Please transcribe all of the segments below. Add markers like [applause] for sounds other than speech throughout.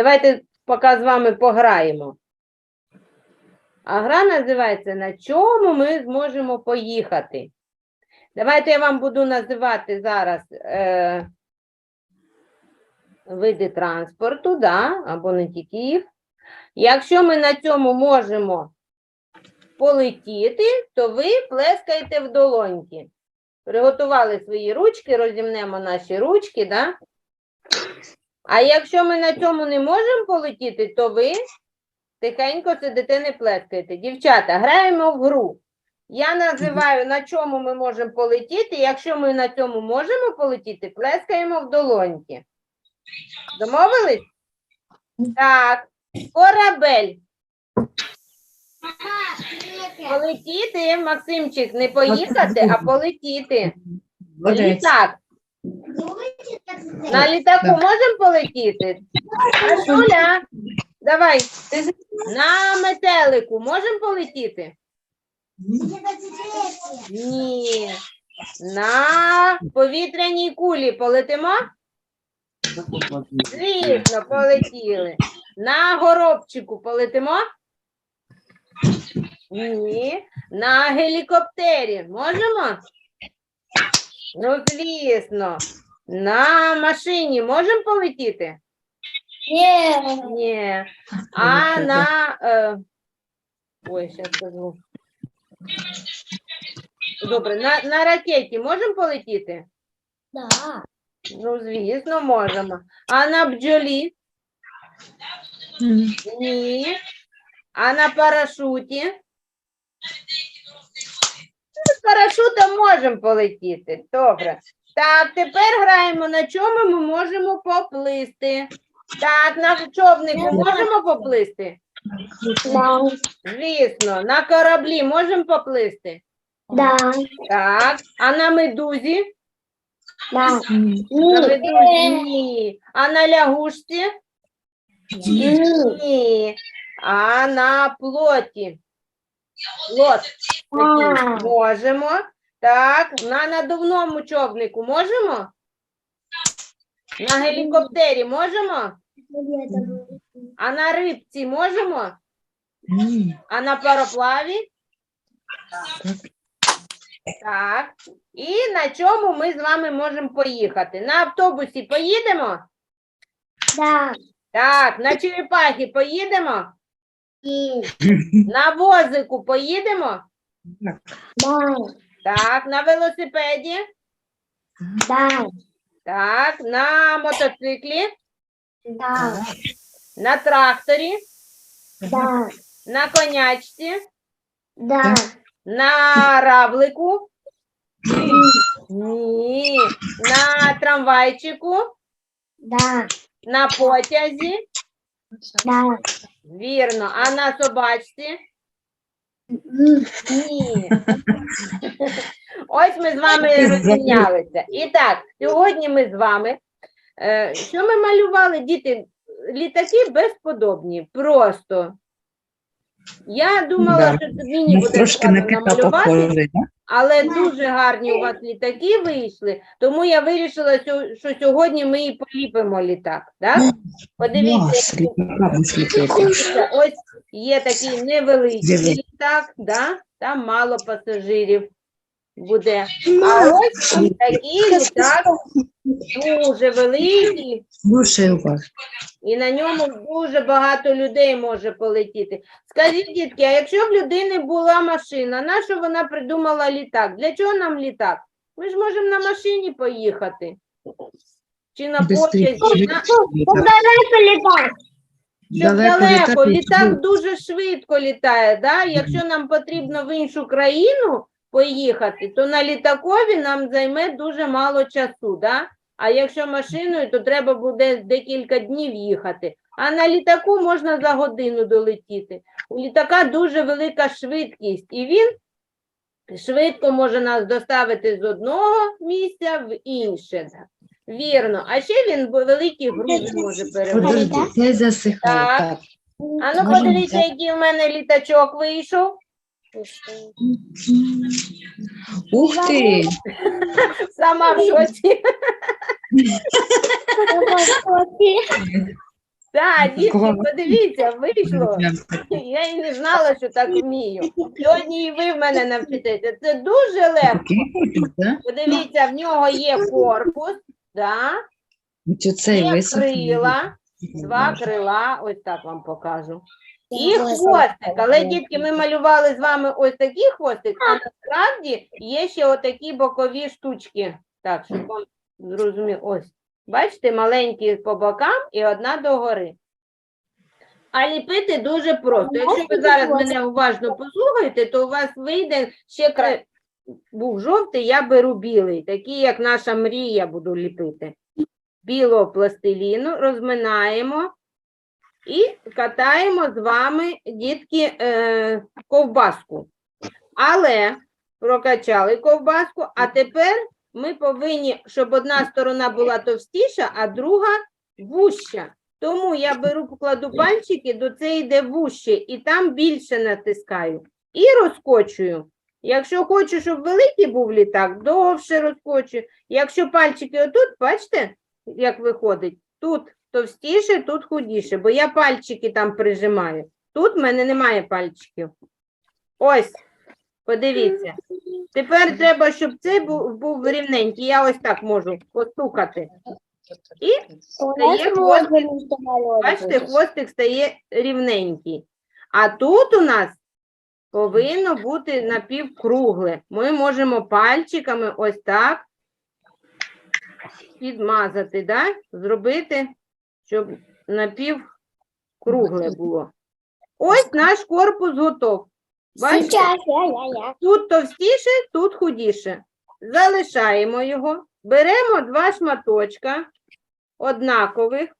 Давайте поки з вами пограємо. А гра називається На чому ми зможемо поїхати? Давайте я вам буду називати зараз е, види транспорту, да, або не тільки їх. Якщо ми на цьому можемо полетіти, то ви плескаєте в долоньки. Приготували свої ручки, розімнемо наші ручки, да? А якщо ми на цьому не можемо полетіти, то ви тихенько сидите, не плескаєте. Дівчата, граємо в гру. Я називаю, на чому ми можемо полетіти. Якщо ми на цьому можемо полетіти, плескаємо в долоньки. Домовились? Так. Корабель. Полетіти, Максимчик, не поїхати, а полетіти. Літак. На літаку Так. можемо полетіти? Ашуля, давай. На метелику можемо полетіти? Ні. На повітряній кулі полетимо? Звісно, полетіли. На горобчику полетимо? Ні. На гелікоптері можемо? Ну, звісно. На машині можемо полетіти? Ні. А на. Е... Ой, зараз скажу. Добре, на, на ракеті можемо полетіти? Да. Ну, звісно, можемо. А на бджолі? Ні. А на парашуті? З парашутом можемо полетіти. Добре. Так, тепер граємо, на чому ми можемо поплисти. Так, на човнику можемо поплисти? Звісно, на кораблі можемо поплисти? Так. А на медузі? На медузі ні. А на лягушці? Ні. А на плоті? Плот. Можемо. Так, на надувному човнику можемо? На гелікоптері можемо? А на рибці можемо? А на пароплаві? Так. І на чому ми з вами можемо поїхати? На автобусі поїдемо? Так, на черепахі поїдемо? На возику поїдемо? Так, на велосипеді? Так, на мотоциклі? На тракторі? На конячці? На равлику? Ні. На трамвайчику? На потязі? Вірно. А на собачці? Ні. Ось ми з вами розмінялися. І так, сьогодні ми з вами. е, Що ми малювали, діти? Літаки безподобні. Просто. Я думала, Да. що мені Ну, буде Трошки на складно кита намалювати, похожий, да? але дуже гарні у вас літаки вийшли, тому я вирішила, сьо- що сьогодні ми і поліпимо літак. Так? Подивіться, Клас, літака. Дивіться, ось є такий невеличкий літак, да? там мало пасажирів буде. А ось такий літак дуже великий, уважно. і на ньому дуже багато людей може полетіти. Скажіть, дітки, а якщо в людини була машина, на що вона придумала літак? Для чого нам літак? Ми ж можемо на машині поїхати. Чи на потязі, на, щоб Далеко далеко, літак дуже швидко літає. Да? Якщо нам потрібно в іншу країну поїхати, то на літакові нам займе дуже мало часу. Да? А якщо машиною, то треба буде декілька днів їхати. А на літаку можна за годину долетіти. У літака дуже велика швидкість, і він швидко може нас доставити з одного місця в інше. Вірно. А ще він великі грузи може перевозити. Не. Так. Так. А ну подивіться, який в мене літачок вийшов. Ух ти! [laughs] Сама в шоці. [laughs] Так, дітки, подивіться, вийшло. Я і не знала, що так вмію. Сьогодні і ви в мене навчитеся. Це дуже легко. Подивіться, в нього є корпус, да? Є крила, два крила, ось так вам покажу. І хвостик. Але, дітки, ми малювали з вами ось такий хвостик, а насправді є ще отакі бокові штучки. Так, щоб вам зрозумів. Ось. Бачите, маленькі по бокам і одна догори. А ліпити дуже просто. Якщо ви зараз мене уважно послухаєте, то у вас вийде ще кра... був жовтий, я беру білий, такий, як наша мрія, буду ліпити. Білого пластиліну розминаємо і катаємо з вами, дітки, е, ковбаску. Але прокачали ковбаску, а тепер ми повинні, щоб одна сторона була товстіша, а друга вуща. Тому я беру, покладу пальчики, до це йде вуще, і там більше натискаю. І розкочую. Якщо хочу, щоб великий був літак, довше розкочую. Якщо пальчики отут, бачите, як виходить? Тут товстіше, тут худіше, бо я пальчики там прижимаю. Тут в мене немає пальчиків. Ось, подивіться. Тепер треба, щоб цей був, був рівненький. Я ось так можу постукати. І стає хвостик. Бачите, хвостик стає рівненький. А тут у нас повинно бути напівкругле. Ми можемо пальчиками ось так підмазати, да? зробити, щоб напівкругле було. Ось наш корпус готов. Бачите? Тут товстіше, тут худіше. Залишаємо його. Беремо два шматочка однакових,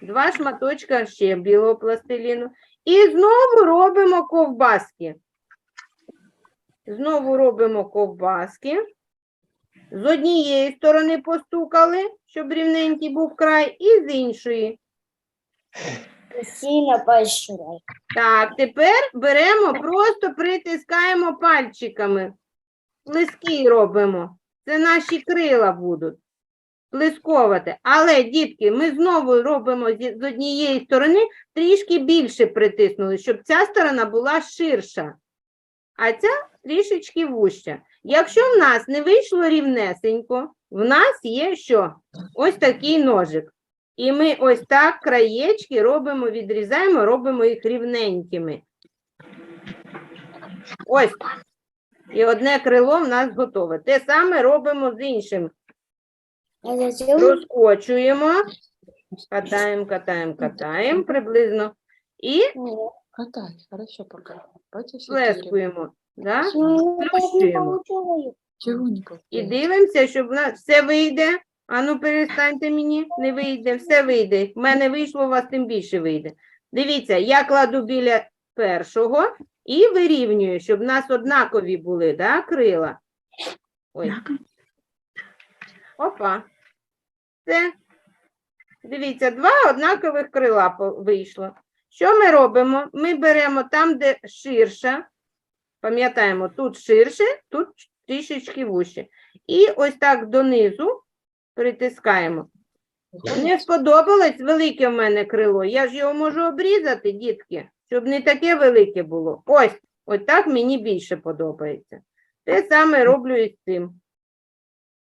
два шматочка ще білого пластиліну. І знову робимо ковбаски. Знову робимо ковбаски. З однієї сторони постукали, щоб рівненький був край, і з іншої. Сильно большой. Так, тепер беремо, просто притискаємо пальчиками. Плески робимо. Це наші крила будуть плесковати. Але, дітки, ми знову робимо з однієї сторони трішки більше притиснули, щоб ця сторона була ширша, а ця трішечки вуща. Якщо в нас не вийшло рівнесенько, в нас є що? Ось такий ножик. І ми ось так краєчки робимо, відрізаємо, робимо їх рівненькими. Ось. І одне крило в нас готове. Те саме робимо з іншим. Розкочуємо, катаємо, катаємо, катаємо приблизно. І Катай, хорошо пока. Плескуємо. Да? Чого І дивимося, щоб в нас все вийде. Ану, перестаньте мені, не вийде, все вийде. В мене вийшло, у вас тим більше вийде. Дивіться, я кладу біля першого і вирівнюю, щоб в нас однакові були, да, крила. Ой. Опа. Це. Дивіться, два однакових крила вийшло. Що ми робимо? Ми беремо там, де ширша. Пам'ятаємо, тут ширше, тут трішечки вуще. І ось так донизу притискаємо. Не сподобалось велике в мене крило. Я ж його можу обрізати, дітки, щоб не таке велике було. Ось, ось так мені більше подобається. Те саме роблю і з цим.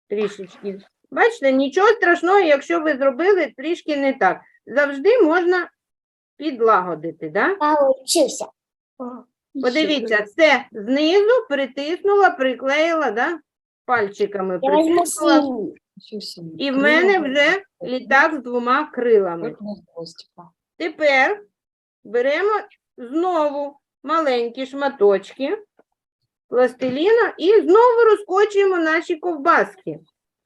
Трішечки. Бачите, нічого страшного, якщо ви зробили трішки не так. Завжди можна підлагодити, да? Получился. Подивіться, це знизу притиснула, приклеїла, да? Пальчиками притиснула. І в мене вже літак з двома крилами. Тепер беремо знову маленькі шматочки пластиліна і знову розкочуємо наші ковбаски.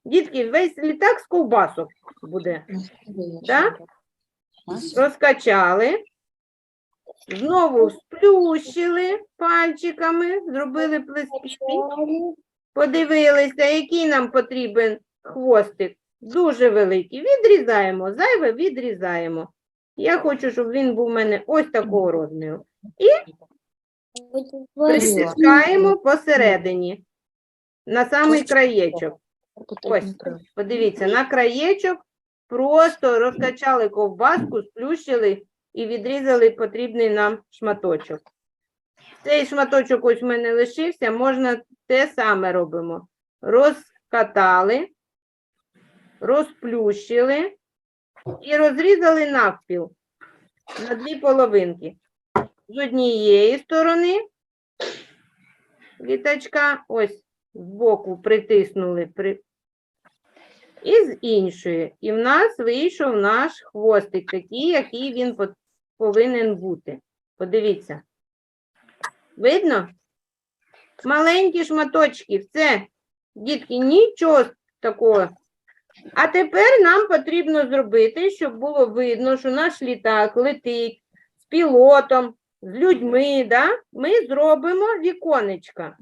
Дітки, весь літак з ковбасок буде. Ось. Розкачали, знову сплющили пальчиками, зробили плески. Подивилися, який нам потрібен хвостик. Дуже великий. Відрізаємо, зайве відрізаємо. Я хочу, щоб він був у мене ось такого розміру. Притискаємо посередині, на самий краєчок. Ось. Подивіться, на краєчок просто розкачали ковбаску, сплющили і відрізали потрібний нам шматочок. Цей шматочок ось в мене лишився, можна те саме робимо. Розкатали, розплющили і розрізали навпіл на дві половинки. З однієї сторони літачка, ось збоку притиснули при... і з іншої. І в нас вийшов наш хвостик, такий, який він пот- повинен бути. Подивіться. Видно? Маленькі шматочки, все. Дітки, нічого такого. А тепер нам потрібно зробити, щоб було видно, що наш літак летить з пілотом, з людьми. Да? Ми зробимо віконечка.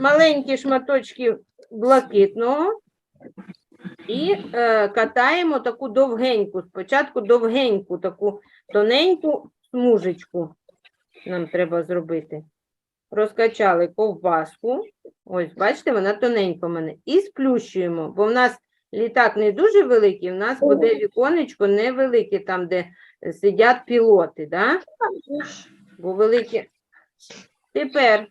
Маленькі шматочки блакитного і е, катаємо таку довгеньку, спочатку довгеньку, таку тоненьку смужечку нам треба зробити. Розкачали ковбаску. Ось, бачите, вона тоненька в мене. І сплющуємо, бо в нас літак не дуже великий, в нас буде віконечко невелике, там, де сидять пілоти, да? бо великі. Тепер,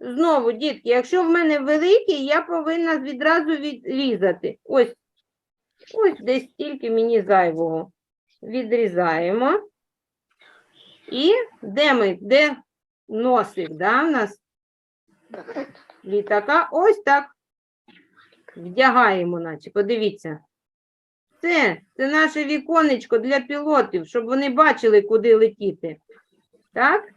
знову, дітки, якщо в мене великий, я повинна відразу відрізати. Ось, ось десь стільки мені зайвого. Відрізаємо. І де ми, де носик, да, в нас літака, ось так вдягаємо, наче, подивіться. Це, це наше віконечко для пілотів, щоб вони бачили, куди летіти. Так?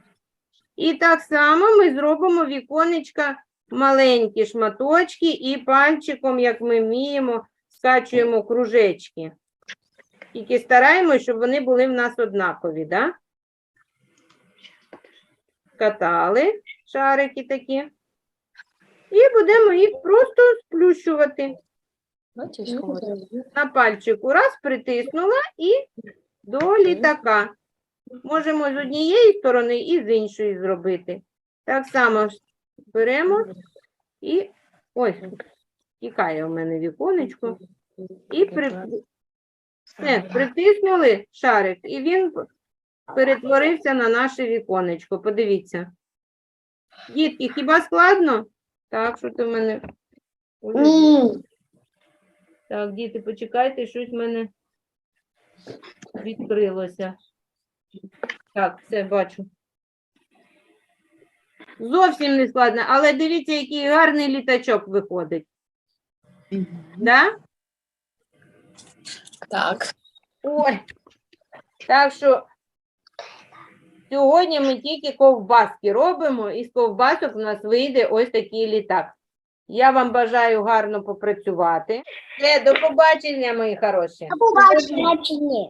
І так само ми зробимо віконечка маленькі шматочки і пальчиком, як ми вміємо, скачуємо кружечки. Тільки стараємося, щоб вони були в нас однакові, да? Катали шарики такі. І будемо їх просто сплющувати. На пальчику раз притиснула і до літака. Можемо з однієї сторони і з іншої зробити. Так само беремо і ось, тікає у мене віконечко. І при... Все, притиснули шарик, і він перетворився на наше віконечко. Подивіться. Дітки, хіба складно? Так, що ти в мене. Ні. так, діти, почекайте, щось в мене відкрилося. Так, все бачу. Зовсім не складно, але дивіться, який гарний літачок виходить. Да? Так. Ой. Так що сьогодні ми тільки ковбаски робимо, і з ковбасок у нас вийде ось такий літак. Я вам бажаю гарно попрацювати. Все, до побачення, мої хороші. Побачення.